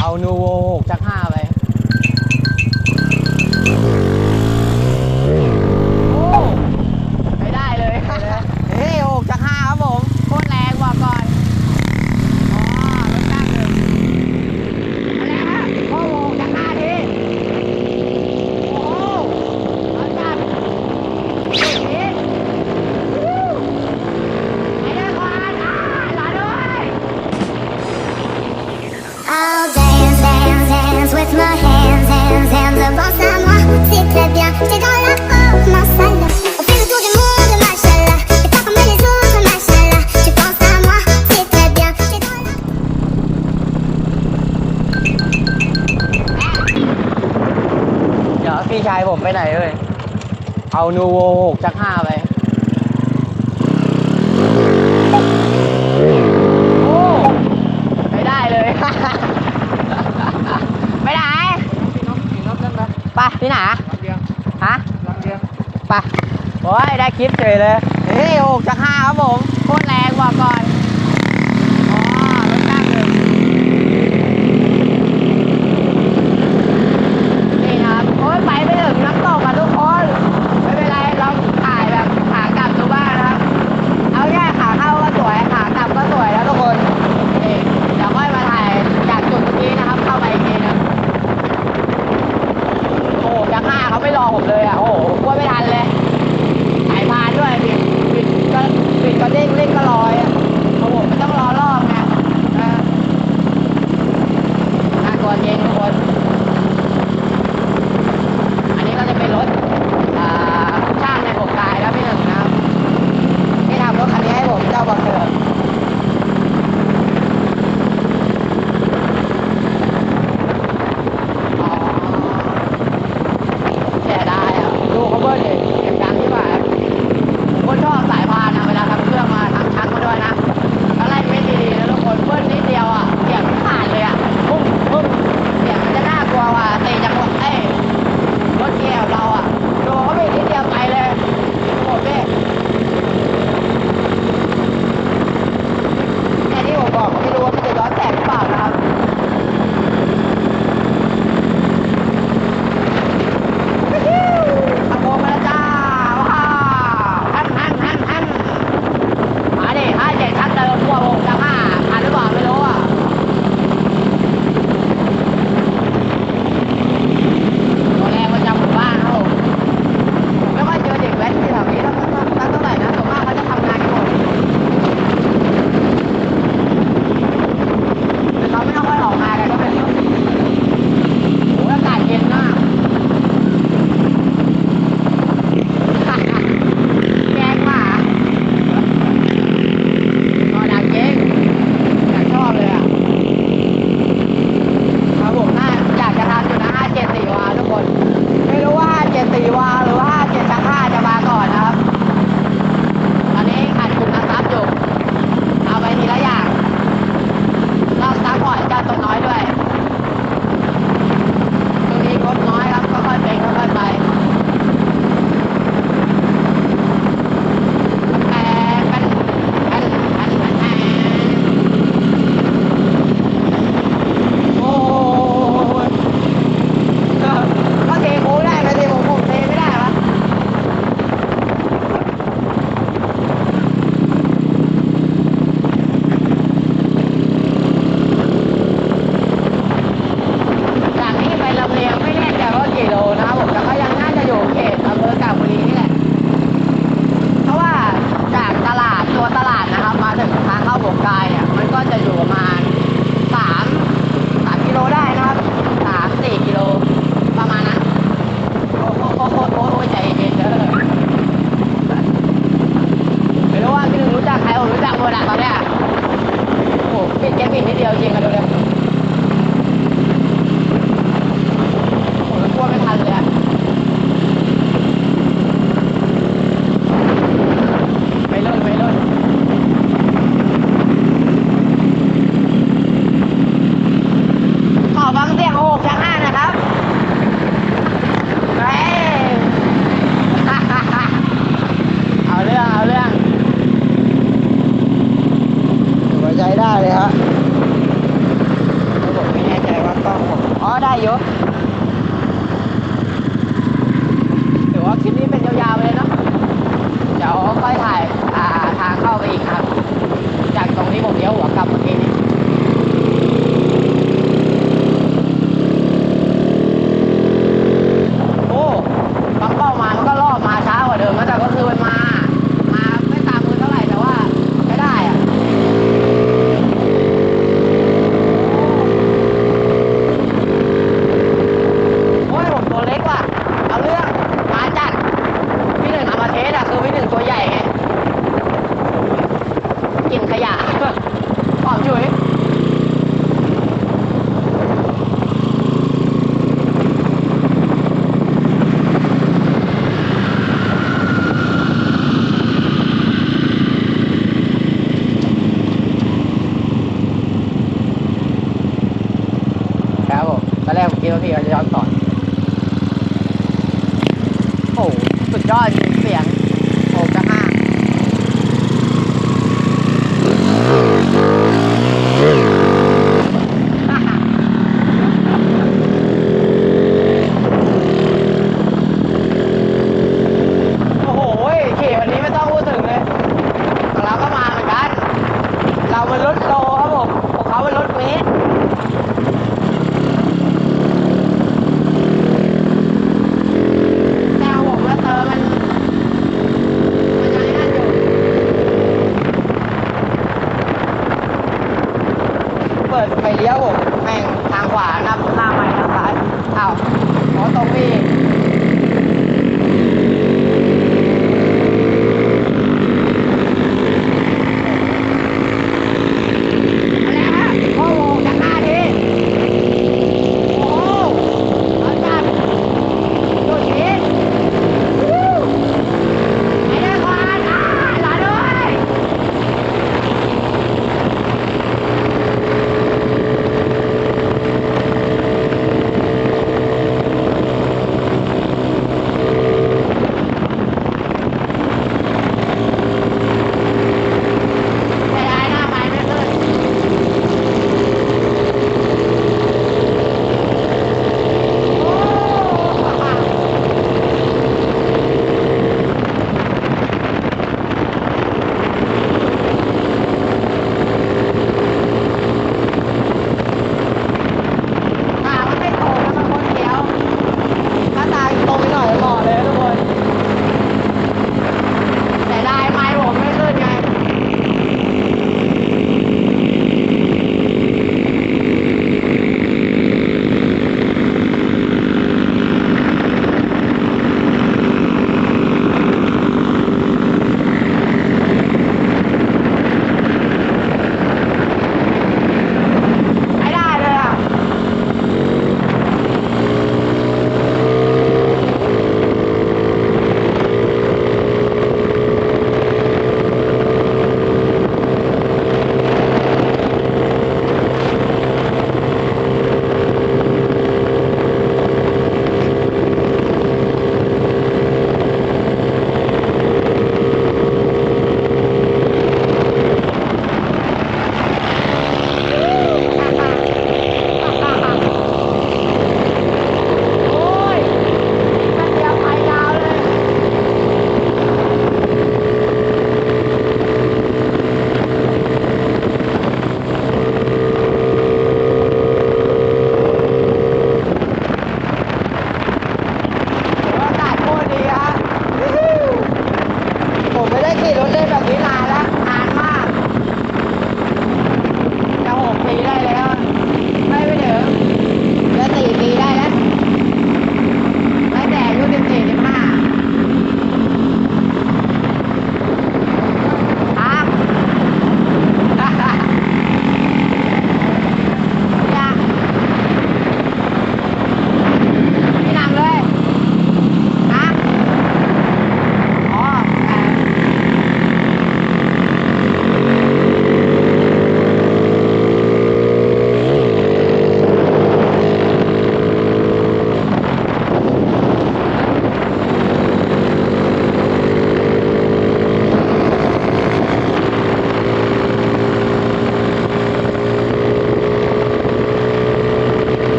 เอานูโวหกจากห้าไป ชายผมไปไหนเลย เอานูโวหกจักห้าไปโอ้ไม่ได้เลยไม่ไหนไปพี่หนาฮะไปโอ้ยได้คลิปเฉยเลยเฮ้ยหกจักห้าครับผมโคตรแรงบอกก่อน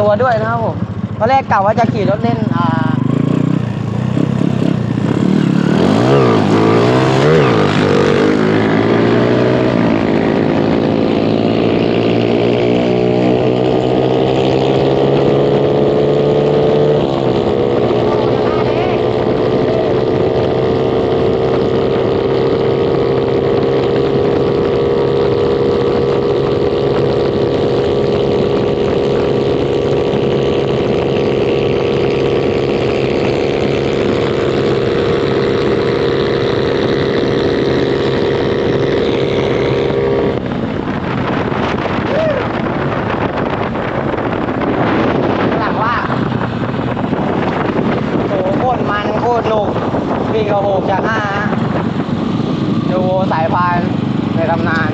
ตัวด้วยนะครับผมตอนแรกกะว่าจะขี่รถเล่นอ่า หลังว่าโอ้โหโคตรมันโคตรหนุก วิ่งกระโหกจากห้าดูสายพานในตำนาน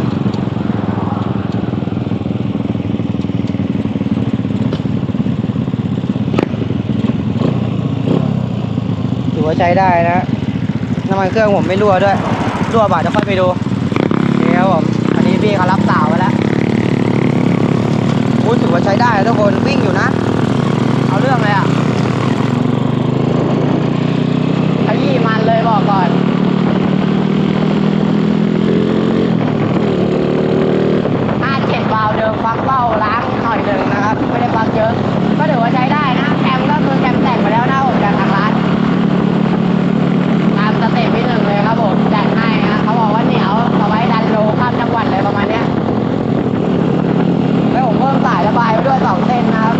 ถือว่าใช้ได้นะ น้ำมันเครื่องผมไม่รั่วด้วย รั่วบาทจะค่อยไปดูนี่ครับผมอันนี้พี่เขารับสาวไว้แล้วพูดถือว่าใช้ได้ทุกคนวิ่งอยู่นะ เอาเรื่องเลยอะขยี้มันเลยบอกก่อน ห้าเจ็ดวาล์วเดิมฟักเบ้าล้างหน่อยหนึ่งนะครับ ไม่ได้ฟักเยอะ ก็ถือว่าใช้ได้นะแคมก็คือแคมแต่งไปแล้วนะผมจากทางร้าน ตามสเต็ปที่หนึ่งเลยครับผมจัดให้นะเขาบอกว่าเหนียวเอาไว้ดันโลข้ามจังหวัดเลยประมาณเนี้ย แล้วผมเพิ่มสายระบายไปด้วยสองเส้นนะครับ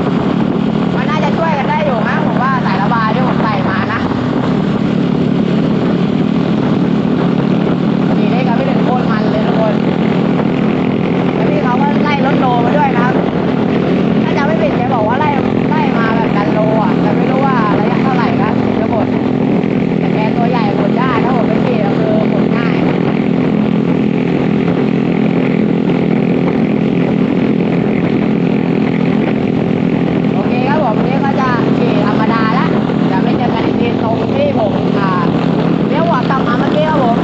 มันน่าจะช่วยกันได้อยู่นะผมว่าสายระบายที่ผมใส่มานะขี่ได้กับพี่ถึงโคตรมันเลยทุกคนแล้วพี่เขาก็ไล่รถโลมาด้วยนะครับ ถ้าจะไม่ผิดแกบอกว่าไล่ไล่มาแบบกันโลอะ แต่ไม่รู้ว่าระยะเท่าไหร่นะทั้งหมดแต่แกตัวใหญ่หมดได้ถ้าผมไม่ขี่ก็คือหมดง่าย โอเคครับผมวันนี้ก็จะขี่ธรรมดาละจะไม่เจอกันอีกทีตรงที่ผมอ่าเลี้ยวหัวกลับมาเมื่อกี้ครับผม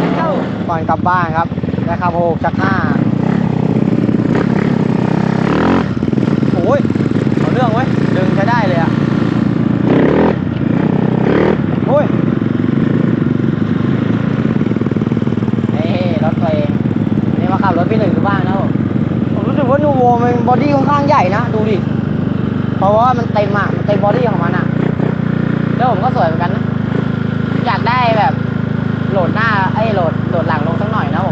แล้วก็ก่อนกลั บ้านครับนะครับโหจากหน้าโอ้ยเอาเรื่องเว้ยดึงจะได้เลยอะโอ้ยเฮ้รถตัวเองนนี้มาขับรถพี่หนึ่งอยู่บ้านนะผมผมรู้สึกว่านูโวมันบอดี้ค่อนข้างใหญ่นะดูดิเพราะว่ามันเต็มอะมันเต็มบอดี้ของมันอะแล้วผมก็สวยเหมือนกันนะอยากได้แบบโหลดหน้าไอ้โหลดโหลดหลังลง หน่อยนะผม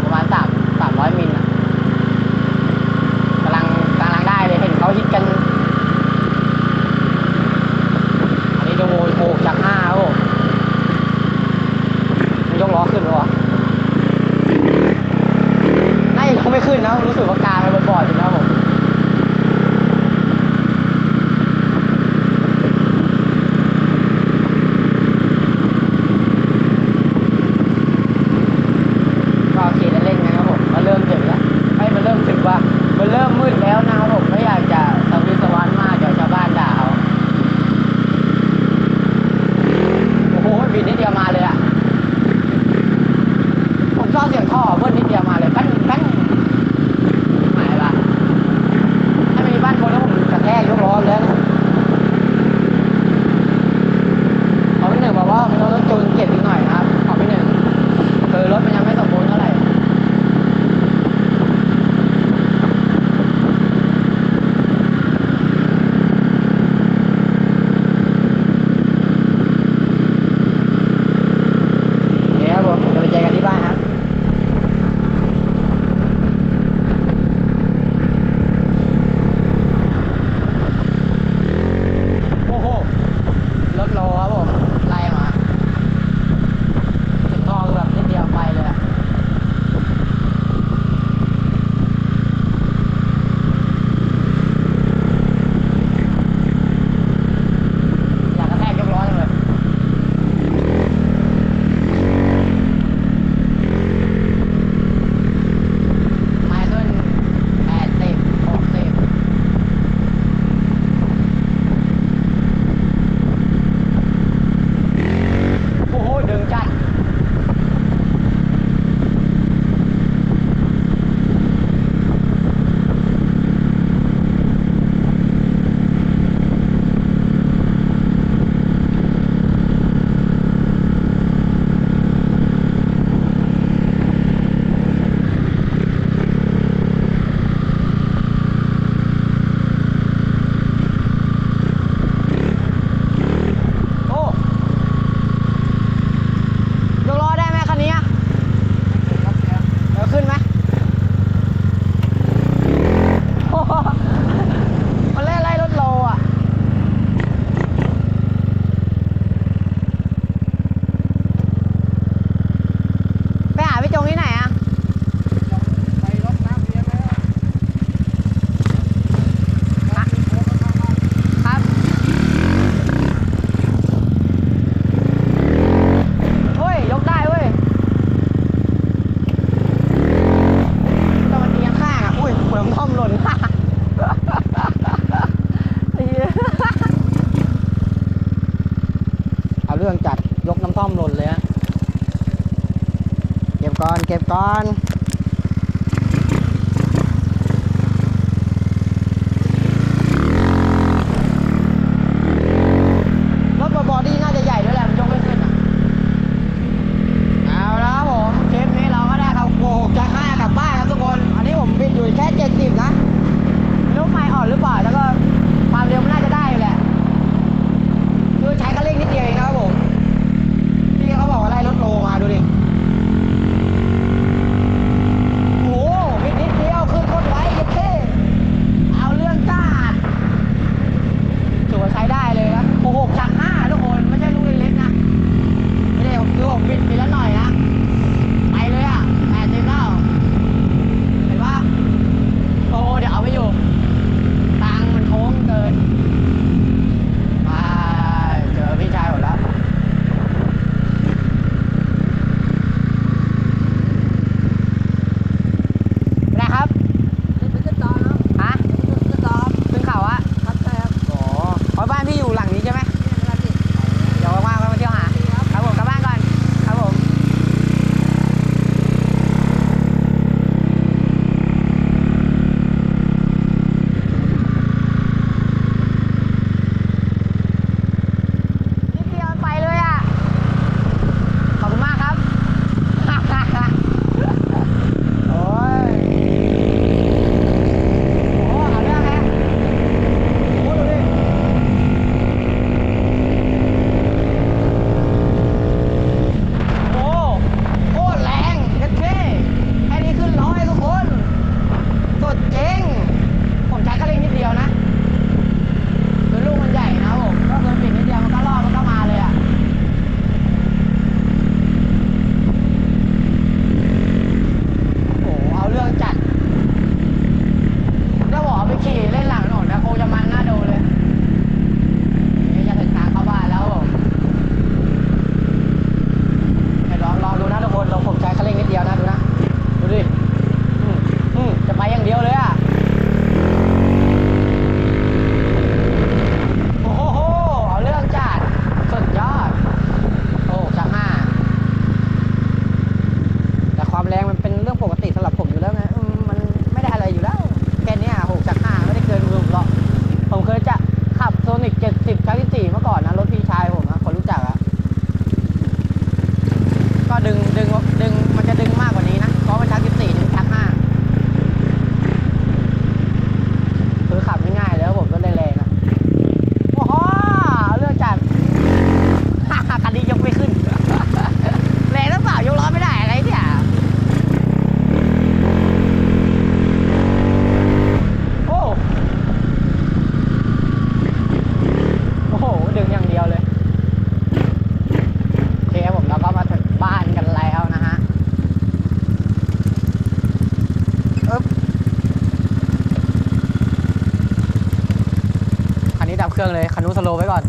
รื่องเลยคันนู้นสโลว์ไว้ก่อน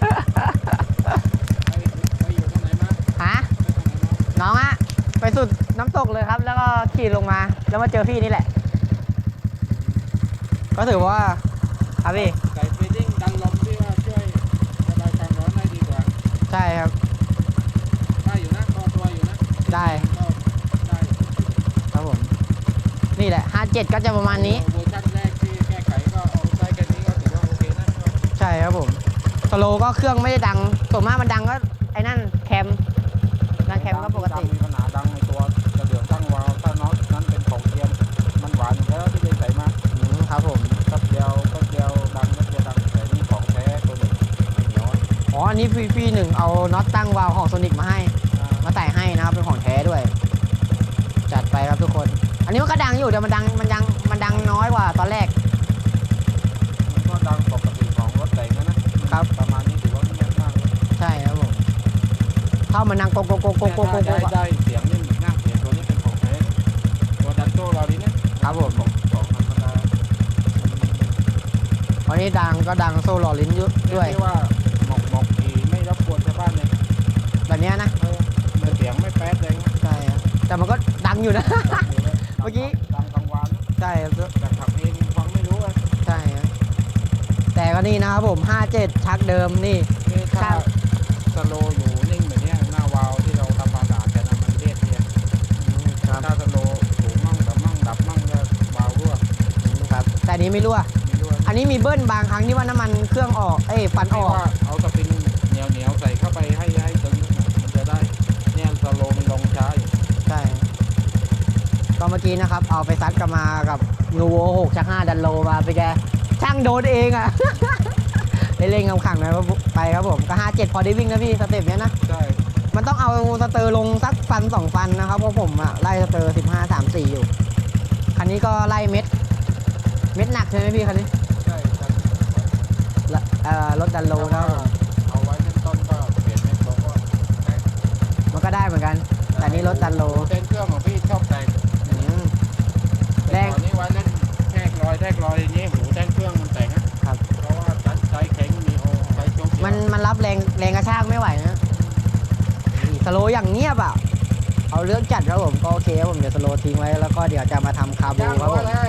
ไปไปอยู่ตรงไหนมาฮะไปตรงไหนมาน้องอะไปสุดน้ำตกเลยครับ แล้วก็ขี่ลงมา แล้วมาเจอพี่นี่แหละ ก็ถือว่าครับพี่ใส่ฟีดิ้งดันลมที่ว่าช่วยระบายความร้อนได้ดีกว่าใช่ครับ ได้อยู่นะพอตัวอยู่นะได้ ก็ได้ ครับผม นี่แหละ 57 ก็จะประมาณนี้ โลว์ก็เครื่องไม่ได้ดังส่วนมากมันดังก็ไอ้นั่นแคมดังแคมก็ปกติ มีปัญหาดังในตัวกระเดื่องตั้งวาล์วถ้าน็อตนั้นเป็นของเทียมมันหวานอยู่แล้วที่ได้ใส่มาอืมครับผมแป๊บเดียวแป๊บเดียวดังแป๊บเดียวดังแต่นี่ของแท้ตัวหนึ่งไม่เหนียวอ๋อ อันนี้พี่พี่หนึ่งเอาน็อตตั้งวาล์วของโซนิกมาให้ อ่ามาแต่ให้นะครับ เป็นของแท้ด้วย จัดไปครับทุกคน อันนี้มันก็ดังอยู่แต่มันดังมันดังมันดังน้อยกว่าตอนแรก มันก็ดังปกติของรถแต่งนะนะครับ ประามันดังโกโกโกโกโกโกโก ได้ได้เสียงนี่เหนึ่งหน้าเสียงตัวนี้เป็นของแท้ตัวดันโต้เราดีนะครับผม ของของธรรมดาอันนี้ดังก็ดังโซลอลิ้นอยู่ด้วยที่ว่าหมอกหมอกทีไม่รบกวนชาวบ้านเลยแบบเนี้ยนะเออมันเสียงไม่แป๊ดเลยนะใช่ครับแต่มันก็ดังอยู่นะ เมื่อกี้ ดังกลางวันใช่ครับแต่ขับเองฟังไม่รู้อะใช่ครับแต่ก็นี่นะครับผม 57 ชักเดิมนี่ นี่ถ้าสโลว์อยู่ นนี้ไม่รั่ว ไม่รั่วอันนี้มีเบิ้ลบางครั้งที่ว่าน้ำมันเครื่องออก เอ้ยฟันอไม่อก ว่าเอาสปริงเหนียวเหนียวๆใส่เข้าไปให้ให้ตึงหน่อยมันจะได้เนี่ยสโลว์มันลงช้าอยู่ใช่ก็เมื่อกี้นะครับ เอาไปซัดกันมากับนูโว6ชัก5ดันโลมาไปแก ช่างโดนเองอะเล่นๆขำๆนะไปครับผม ก็57พอได้วิ่งนะพี่สเต็ปเนี้ยนะ ใช่มันต้องเอาสเตอร์ลงสักฟันสองฟันนะครับเพราะผมอะไล่สเตอร์15 3 4อยู่ คันนี้ก็ไล่เม็ด เม็ดหนักใช่ไหมพี่คันนี้ใช่ครับละเอ่อรถดันโลนะครับผมเอาไว้เริ่มต้นก็เปลี่ยนเป็นโลก็ได้มันก็ได้เหมือนกัน แต่นี่รถดันโลเต้นเครื่องของพี่ชอบแต่งอืม แรแต่ง ก่อนนี้ไว้เล่นแทกรอยแทกรอยอย่างนี้หูแท่งเครื่องมันแต่งนะครับ เพราะว่าตัดใจแข็งมีโอใช้โชคเดียวมันมันรับแรงแรงกระชากไม่ไหวนะนี่สโลว์อย่างเงียบอะ เอาเรื่องจัดครับผมก็โอเคครับผมเดี๋ยวสโลว์ทิ้งไว้แล้วก็เดี๋ยวจะมาทำคาร์บูย่างครับร้ผอยมแล้ว